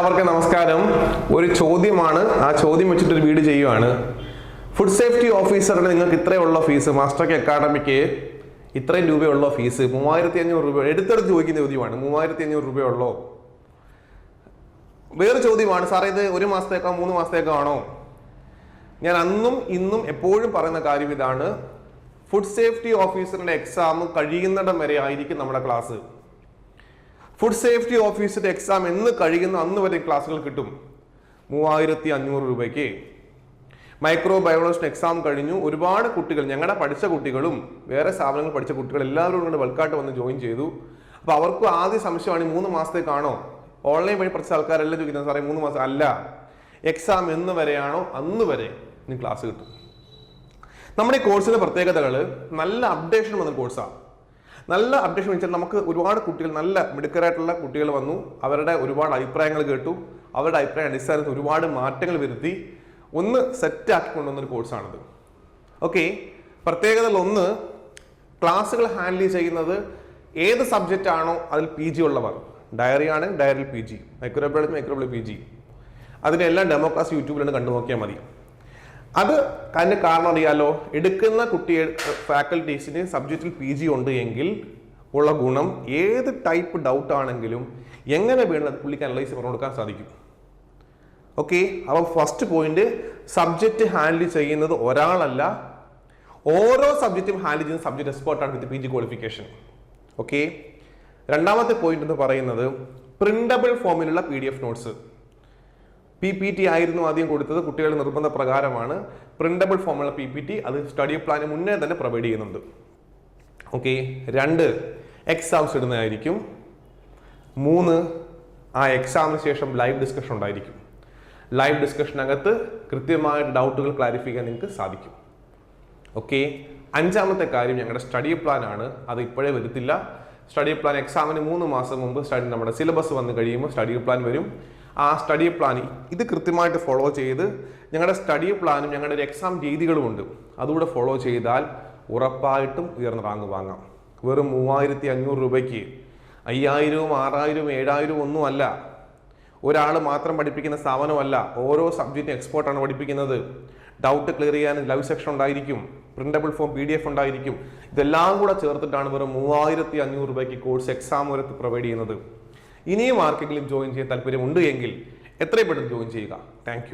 എല്ലാവർക്കും നമസ്കാരം. ഒരു ചോദ്യമാണ്. ആ ചോദ്യം വെച്ചിട്ട് ഒരു വീട് ചെയ്യുവാണ്. ഫുഡ് സേഫ്റ്റി ഓഫീസറുടെ നിങ്ങൾക്ക് ഇത്രയുള്ള ഫീസ് മാസ്റ്റർക്ക് അക്കാഡമിക്ക് ഇത്രയും രൂപയുള്ള ഫീസ് മൂവായിരത്തി അഞ്ഞൂറ് രൂപ. എടുത്തെടുത്ത് ചോദിക്കുന്ന ചോദ്യമാണ്. മൂവായിരത്തി അഞ്ഞൂറ് രൂപയുള്ളോ? വേറെ ചോദ്യമാണ്. സാറേ ഇത് ഒരു മാസത്തേക്കോ മൂന്ന് മാസത്തേക്കോ ആണോ? ഞാൻ അന്നും ഇന്നും എപ്പോഴും പറയുന്ന കാര്യം ഇതാണ്. ഫുഡ് സേഫ്റ്റി ഓഫീസറിന്റെ എക്സാം കഴിയുന്നിടം വരെ ആയിരിക്കും നമ്മുടെ ക്ലാസ് ഫുഡ് സേഫ്റ്റി ഓഫീസറുടെ എക്സാം എന്ന് കഴിയുന്ന അന്ന് വരെ ക്ലാസ്സുകൾ കിട്ടും. മൂവായിരത്തി അഞ്ഞൂറ് രൂപയ്ക്ക്. മൈക്രോ ബയോളജി എക്സാം കഴിഞ്ഞു. ഒരുപാട് കുട്ടികൾ ഞങ്ങളുടെ പഠിച്ച കുട്ടികളും വേറെ സ്ഥാപനങ്ങൾ പഠിച്ച കുട്ടികൾ എല്ലാവരും കൂടെ ബൾക്കായിട്ട് വന്ന് ജോയിൻ ചെയ്തു. അപ്പോൾ അവർക്ക് ആദ്യ സംശയമാണ് ഈ മൂന്ന് മാസത്തേക്കാണോ ഓൺലൈൻ വഴി പഠിച്ച ആൾക്കാരെല്ലാം ചോദിക്കുന്നത്? സാറേ മൂന്ന് മാസം അല്ല. എക്സാം എന്ന് വരെയാണോ? അന്ന് വരെ ഇനി ക്ലാസ് കിട്ടും. നമ്മുടെ ഈ കോഴ്സിന്റെ പ്രത്യേകതകൾ നല്ല അപ്ഡേഷൻ വന്ന കോഴ്സാണ് നല്ല അപ്ഡേഷൻ വെച്ചാൽ നമുക്ക് ഒരുപാട് കുട്ടികൾ നല്ല മിടുക്കരായിട്ടുള്ള കുട്ടികൾ വന്നു. അവരുടെ ഒരുപാട് അഭിപ്രായങ്ങൾ കേട്ടു. അവരുടെ അഭിപ്രായ അടിസ്ഥാനത്തിൽ ഒരുപാട് മാറ്റങ്ങൾ വരുത്തി. ഒന്ന് സെറ്റ് ആക്കി കൊണ്ടുവന്നൊരു കോഴ്സാണിത് ഓക്കെ പ്രത്യേകതകൾ ഒന്ന് ക്ലാസ്സുകൾ ഹാൻഡിൽ ചെയ്യുന്നത് ഏത് സബ്ജക്റ്റ് ആണോ അതിൽ പി ജി ഉള്ളവർ. ഡയറി ആണ് ഡയറിയിൽ P G microbiology microbiology P G അതിനെല്ലാം എല്ലാം ഡെമോ ക്ലാസ് യൂട്യൂബിലാണ് കണ്ടു നോക്കിയാൽ മതി. അത് അതിന് കാരണം അറിയാലോ എടുക്കുന്ന കുട്ടിയെ ഫാക്കൽറ്റീസിന് സബ്ജക്റ്റിൽ പി ജി ഉണ്ട് എങ്കിൽ ഉള്ള ഗുണം ഏത് ടൈപ്പ് ഡൗട്ട് ആണെങ്കിലും എങ്ങനെ വേണം അത് പുള്ളിക്ക് അനലൈസ് പറഞ്ഞു കൊടുക്കാൻ സാധിക്കും. ഓക്കെ അപ്പോൾ ഫസ്റ്റ് പോയിന്റ് സബ്ജക്റ്റ് ഹാൻഡിൽ ചെയ്യുന്നത് ഒരാളല്ല. ഓരോ സബ്ജക്റ്റും ഹാൻഡിൽ ചെയ്യുന്ന subject എക്സ്പേർട്ടാണ് with P G qualification okay രണ്ടാമത്തെ പോയിന്റ് എന്ന് പറയുന്നത് പ്രിന്റബിൾ ഫോമിലുള്ള P D F notes P P T ആയിരുന്നു ആദ്യം കൊടുത്തത്. കുട്ടികൾ നിർബന്ധ പ്രകാരമാണ്. പ്രിന്റബിൾ ഫോമുള്ള പി പി ടി അത് സ്റ്റഡി പ്ലാന് മുന്നേ തന്നെ പ്രൊവൈഡ് ചെയ്യുന്നുണ്ട്. ഓക്കെ രണ്ട് എക്സാംസ് ഇടുന്നതായിരിക്കും. മൂന്ന് ആ എക്സാമിന് ശേഷം ലൈവ് ഡിസ്കഷൻ ഉണ്ടായിരിക്കും. ലൈവ് ഡിസ്കഷനകത്ത് കൃത്യമായ ഡൗട്ടുകൾ ക്ലാരിഫൈ ചെയ്യാൻ നിങ്ങൾക്ക് സാധിക്കും. ഓക്കെ അഞ്ചാമത്തെ കാര്യം ഞങ്ങളുടെ സ്റ്റഡി പ്ലാൻ ആണ്. അത് ഇപ്പോഴേ വരുത്തില്ല. സ്റ്റഡി പ്ലാൻ എക്സാമിന് മൂന്ന് മാസം മുമ്പ് സ്റ്റഡി നമ്മുടെ സിലബസ് വന്നു കഴിയുമ്പോൾ സ്റ്റഡി പ്ലാൻ വരും. ആ സ്റ്റഡി പ്ലാൻ ഇത് കൃത്യമായിട്ട് ഫോളോ ചെയ്ത് ഞങ്ങളുടെ സ്റ്റഡി പ്ലാനും ഞങ്ങളുടെ ഒരു എക്സാം രീതികളുമുണ്ട് അതുകൂടെ ഫോളോ ചെയ്താൽ ഉറപ്പായിട്ടും ഉയർന്ന റാങ്ക് വാങ്ങാം. വെറും മൂവായിരത്തി അഞ്ഞൂറ് രൂപയ്ക്ക് അയ്യായിരവും ആറായിരവും ഏഴായിരവും ഒന്നുമല്ല ഒരാൾ മാത്രം പഠിപ്പിക്കുന്ന സ്ഥാപനമല്ല ഓരോ സബ്ജക്റ്റും എക്സ്പോർട്ടാണ് പഠിപ്പിക്കുന്നത്. ഡൗട്ട് ക്ലിയർ ചെയ്യാൻ ലൈവ് സെക്ഷൻ ഉണ്ടായിരിക്കും. Printable form P D F ഉണ്ടായിരിക്കും. ഇതെല്ലാം കൂടെ ചേർത്തിട്ടാണ് വെറും മൂവായിരത്തി അഞ്ഞൂറ് രൂപയ്ക്ക് കോഴ്സ് എക്സാം വരെ പ്രൊവൈഡ് ചെയ്യുന്നത്. ഇനിയും ആർക്കെങ്കിലും ജോയിൻ ചെയ്യാൻ താല്പര്യമുണ്ട് എങ്കിൽ എത്രയും പെട്ടെന്ന് ജോയിൻ ചെയ്യുക. താങ്ക്